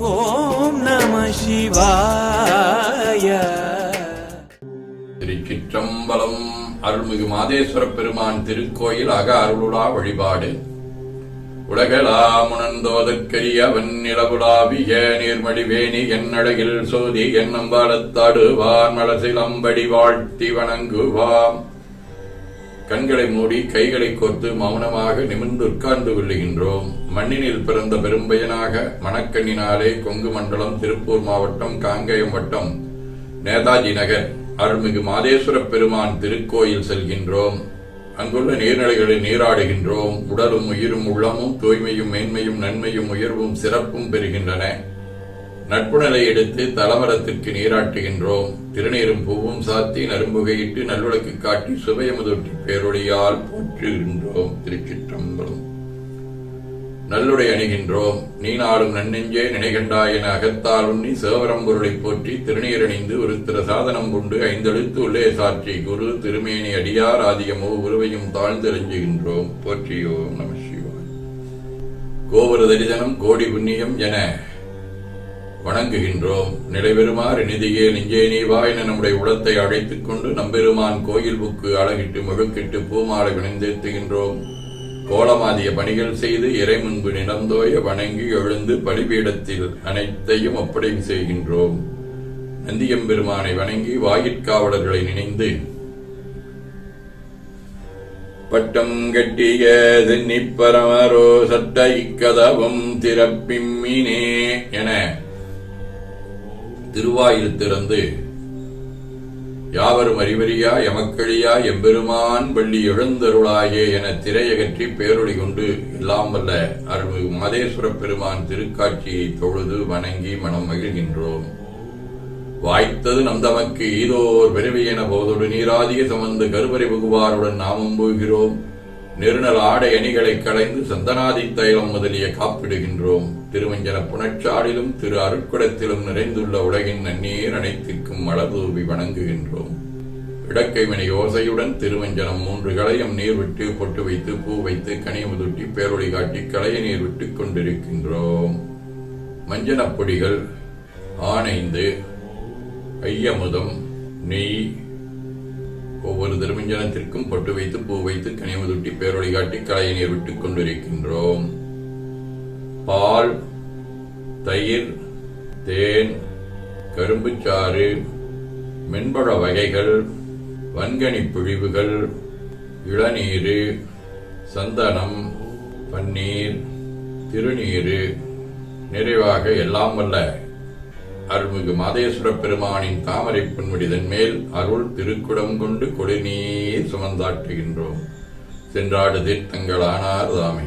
ஓம் நம சிவாய. திருச்சிற்றம்பலம் அருள்மிகு மாதேஸ்வர பெருமான் திருக்கோயில் அக அருளுலா வழிபாடு. உலகலாமுணந்தோதற்கரிய அவன் நிலவுலாவிய நீர்மடிவேணி என்னழகில் சோதி என்னம்பாலத்தாடுவான் மலசிலம்படி வாழ்த்தி வணங்குவாம். கண்களை மூடி கைகளை கோர்த்து மௌனமாக நிமிர்ந்து உட்கார்ந்து கொள்ளுகின்றோம். மண்ணினில் பிறந்த பெரும்பயனாக மணக்கண்ணினாலே கொங்கு மண்டலம் திருப்பூர் மாவட்டம் காங்கயம் வட்டம் நேதாஜி நகர் அருள்மிகு மாதேஸ்வர பெருமான் திருக்கோயில் செல்கின்றோம். அங்குள்ள நீர்நிலைகளில் நீராடுகின்றோம். உடலும் உயிரும் உள்ளமும் தூய்மையும் மேன்மையும் நன்மையும் உயர்வும் சிறப்பும் பெறுகின்றன. நட்புணலை எடுத்து தலமரத்திற்கு நீராட்டுகின்றோம். திருநீரும் பூவும் சாத்தி நரும்புகையிட்டு நல்லுலக்கு காட்டி சுவையமுதொட்டி பேரொழியால் போற்றுகின்றோம். திருச்சிற்றம்பலம். நல்லுடை அணிகின்றோம். நீ நாளும் நன்னெஞ்சே நினைகண்டா என அகத்தால் உண்ணி சேவரம்பொருளை போற்றி திருநீரணிந்து ஒரு திரு சாதனம் கொண்டு ஐந்தெழுத்து உள்ளே சாற்றி குரு திருமேனி அடியார் ஆதியமோ உருவையும் தாழ்ந்தெறிஞ்சுகின்றோம் போற்றியோம் நம சிவாய். கோபுர தரிசனம் கோடி புண்ணியம் என வணங்குகின்றோம். நிலைபெறுமாறு நிதியே நெஞ்சே நீவா என நம்முடைய உளத்தை அழைத்துக் கொண்டு நம்பெருமான் கோயில் புக்கு அழகிட்டு முழுக்கிட்டு பூமாலை வினைந்தேத்துகின்றோம். கோலமாதிய பணிகள் செய்து இறை முன்பு நிலந்தோய வணங்கி எழுந்து பலிபீடத்தில் அனைத்தையும் ஒப்படை செய்கின்றோம். நந்தியம்பெருமானை வணங்கி வாயிற்காவலர்களை நினைந்து பட்டம் கட்டிய சென்னிப்பரமரோ சட்ட இக்கதவும் திறப்பிம்மினே என திருவாயில் திறந்து யாவரும் அறிவறியா எமக்களியா எம்பெருமான் வள்ளி எழுந்தருளாயே என திரையகற்றி பேரொழி கொண்டு எல்லாம் வல்ல அருள்மிகு மாதேஸ்வர பெருமான் திருக்காட்சியை தொழுது வணங்கி மனம் மகிழ்கின்றோம். வாய்த்தது நம் தமக்கு ஈதோர் என போதோடு நீராதிக சமந்து கருவறை புகுவாருடன் நாமும் போகிறோம். நெருநல் ஆடை அணிகளை களைந்து சந்தனாதி தைலம் முதலிய காப்பிடுகின்றோம். திருவஞ்சன புனச்சாடிலும் திரு அருட்குடத்திலும் நிறைந்துள்ள உலகின் நன்னீர் அனைத்திற்கும் மலதூவி வணங்குகின்றோம். இடக்கைமணி யோசையுடன் திருவஞ்சனம் மூன்று களையம் நீர் விட்டு பொட்டு வைத்து பூ வைத்து கனிமுதுட்டி பேரொளி காட்டி களைய நீர் விட்டுக் கொண்டிருக்கின்றோம். மஞ்சனப் பொடிகள் ஆனைந்து ஐயமுதம் நெய் ஒவ்வொரு திருமஞ்சனத்திற்கும் பொட்டு வைத்து பூ வைத்து கனிமுதுட்டி பேரொளி காட்டி களைய நீர் விட்டுக் கொண்டிருக்கின்றோம். பால் தயிர் தேன் கரும்புச்சாறு மென்பழ வகைகள் வன்கனி பிழிவுகள் இளநீர் சந்தனம் பன்னீர் திருநீர் நிறைவாக எல்லாம் வல்ல. அருள்மிகு மாதேஸ்வர பெருமானின் தாமரை பொன்முடிதன் மேல் அருள் திருக்குடம் கொண்டு கொடிநீர் சுமந்தாட்டுகின்றோம் சென்றாடு தீர்த்தங்களானார் தாமே.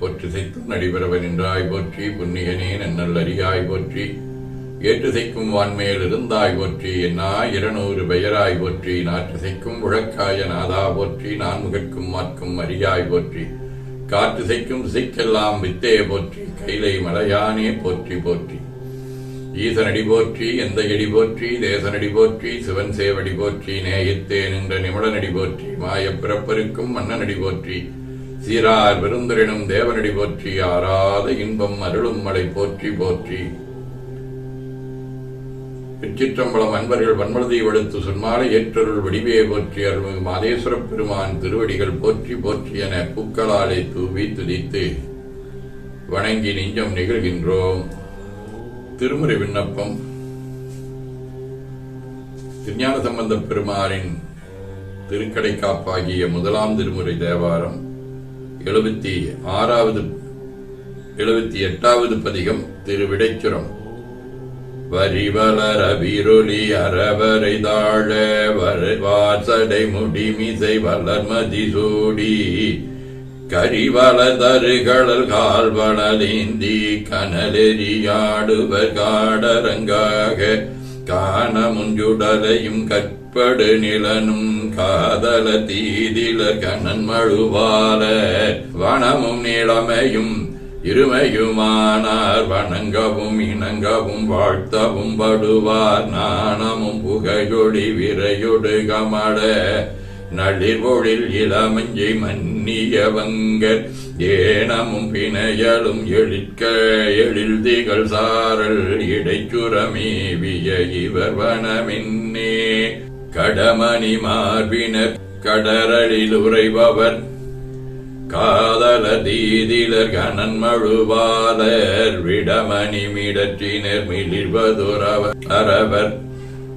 போற்றுசைத்தும் நடிபெறவன் என்றாய் போற்றி புண்ணியனே நன்னல் அறியாய் போற்றி. ஏற்றுசைக்கும் வான்மேல் இருந்தாய் போற்றி என்னா இருநூறு பெயராய் போற்றி. நாற்றுசைக்கும் உழக்காய நாதா போற்றி நான்முகற்கும் மாற்கும் அறியாய் போற்றி. காற்றுசைக்கும் சிக்கெல்லாம் வித்தே போற்றி கைலை மலையானே போற்றி போற்றி. ஈசனடி போற்றி எந்த எடி போற்றி தேசனடி போற்றி சிவன் சேவடி போற்றி நேயத்தே நின்ற நிமிடனடி போற்றி மாயப் பிறப்பருக்கும் மன்னனடி போற்றி. சீரார் பெருந்தரினும் தேவனடி போற்றி ஆறாத இன்பம் அருளும் மலை போற்றி போற்றி. திருச்சிற்றம்பலம் அன்பர்கள் வன்மலதை வடுத்து சொன்மாலை ஏற்றருள் வடிவே போற்றி அருள்மிகு மாதேஸ்வரப் பெருமான் திருவடிகள் போற்றி போற்றி என பூக்களாலே தூவி துதித்து வணங்கி நெஞ்சம் நிகழ்கின்றோம். திருமுறை விண்ணப்பம். திருஞான சம்பந்த பெருமாரின் திருக்கடை காப்பாகிய முதலாம் திருமுறை தேவாரம். எழுபத்தி ஆறாவது எழுபத்தி எட்டாவது பதிகம் திருவிடைச்சுரம். வரிவளர விருளி அறவரை தாழ வாசடை முடிமிசை வளர்மதி சூடி. கரிவளர் தருகளல் கால்வளலேந்தி கனலெறியாடுவர் காடரங்காக காண முஞ்சுடலையும் படு நிலனும் காதல தீதில கண்ணன் மழுவால. வனமும் நிலமையும் இருமையுமானார். வணங்கவும் இணங்கவும் வாழ்த்தவும் படுவார். நாணமும் புகையொடி விரையொடு கமட நளிர்பொழில் இளமஞ்சி மன்னியவங்கர் ஏனமும் பிணையலும் எழிற்க எழில் திகழ் சாரல். இடைச்சுரமேவிய இவர் வனமின்னே. கடமணி மார்பினர் கடரழில் உறைபவர். காதல தீதிலர் கணன் மழுவாலர் விடமணி மிடற்றினர் மிளிர்வதுரவர் அரவர்.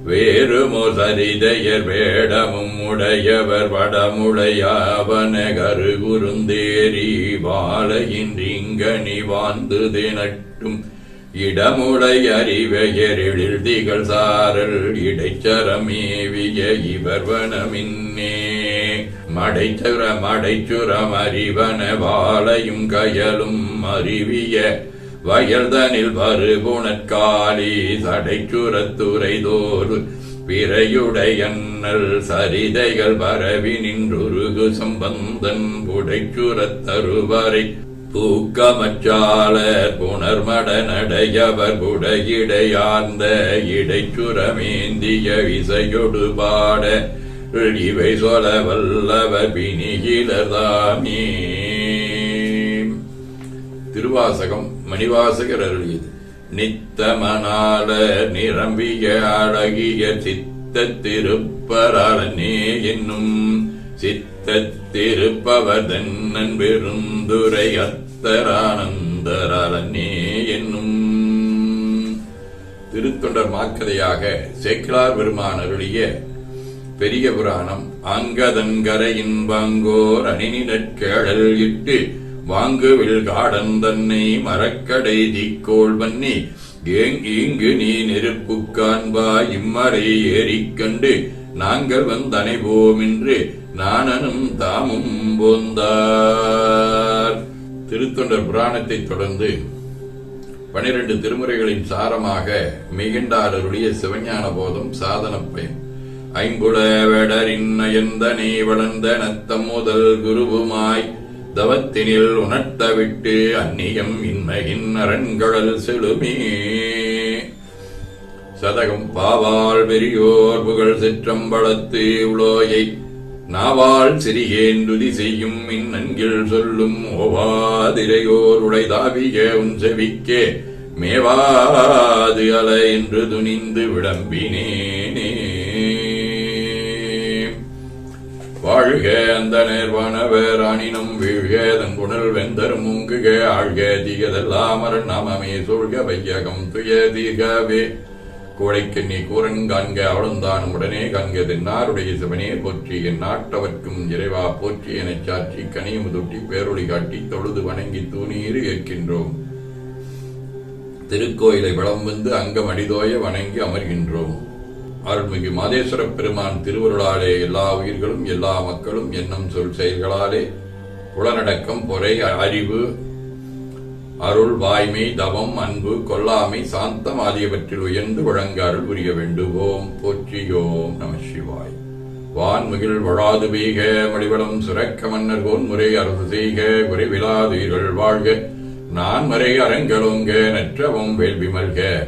வேறுமோ சரிதையர் வேடமும் உடையவர். வடமுடையாவன கருகுருந்தேரி வாழையின்றிங்கனி வாந்து தினட்டும் இடமுடை அறிவையரில் திகழ் சாரல் இடைச்சரமேவிய இவர் வனமின்னே மடைச்சர மடைச்சுரம் அறிவன வாழையும் கயலும் அறிவிய வயல்தனில் வருகுணற்காலி சடைச்சுரத்துறைதோர் பிறையுடையண்ணல் சரிதைகள் பரவி நின்றுருகு சம்பந்தன் புடைச்சுரத்தருவரை பூக்கமச்சாளர் புனர்மட நடையவர் புடையிடையார்ந்த இடைச்சுரமேந்திய விசையொடு பாட இவை சொல வல்லவர் பிணிகிலதாமே திருவாசகம் மணிவாசகர் அருளியது. நித்தமனால நிரம்பிய அழகிய சித்த திருப்பரனே என்னும் சித்த திருப்பவர் தன்னன் பெருந்துரை அத்தரானந்தரனே என்னும் திருத்தொண்டர் மாக்கதையாக சேக்கிழார் பெருமான் அருளிய பெரிய புராணம் ஆங்கதன்கரையின் வாங்கோர் அணிநிழற்கேழல் இட்டு வாங்குவில் காடன் தன்னை மரக்கடை தீக்கோள் பண்ணி ஏங் இங்கு நீ நெருப்பு காண்பா இம்மறை ஏறிக் கண்டு நாங்கள் வந்தனைவோம் என்று நானனும் தாமும் போந்தார். திருத்தொண்டர் புராணத்தை தொடர்ந்து பனிரெண்டு திருமுறைகளின் சாரமாக மிகுண்டாரருடைய சிவஞான போதம் சாதன பயன் ஐம்புல வெடரின்னயந்தனே வளர்ந்த நத்தம் முதல் குருவுமாய் தவத்தினில் உணர்த்த விட்டு அந்நியம் இன்மையின் அரண்கடல் செழுமே. சதகம் பாவால் பெரியோர் புகழ் சிற்றம்பளத்து உலோயை நாவால் சிறியேன் துதி செய்யும் மின்னன்கில் சொல்லும் ஓவாதிரையோர் உடைதாவிய உன் செவிக்கே மேவாது அல என்று துணிந்து விளம்பினேனே. வாழ்க அந்த நேர்வானவர் அணினும் வீழ்க தன் புனல் வெந்தரும் முங்குக ஆழ்க தீகதெல்லாம் நாமமே சொல்க வையகம் துய தீகவே கோழைக்கு நீ கூரன் காண்க அவளுந்தான் உடனே காண்க தென்னாருடைய சிவனே போற்றி என் நாட்டவர்க்கும் இறைவா போற்றி எனச் சாற்றி கனியமுதுட்டி பேரொழி காட்டி தொழுது வணங்கி தூணீர் ஏற்கின்றோம். திருக்கோயிலை வளம் வந்து அங்கம் அடிதோய வணங்கி அமர்கின்றோம். அருள்மிகு மாதேஸ்வர பெருமான் திருவருளாலே எல்லா உயிர்களும் எல்லா மக்களும் எண்ணம் சொல் செயல்களாலே புலனடக்கம் பொறை அறிவு அருள் வாய்மை தவம் அன்பு கொல்லாமை சாந்தம் ஆகியவற்றில் உயர்ந்து வழங்க அருள் புரிய வேண்டுவோம். போற்றியோம் நம சிவாய். வான்முகில் வழாது பெய்க மடிவளம் சுரக்க மன்னர் கோன்முறை அரசு செய்க குறைவிலாதுயிர்கள் வாழ்க. நான் மறை அரங்கலோங்க நற்றவம் வேள்வி மல்க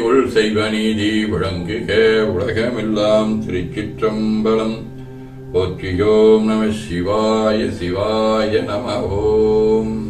உள் செய்வ நீதி விளங்குக உலகமெல்லாம் திருச்சிற்றம்பலம். போற்றியோம் நம சிவாய சிவாய நம ஓம்.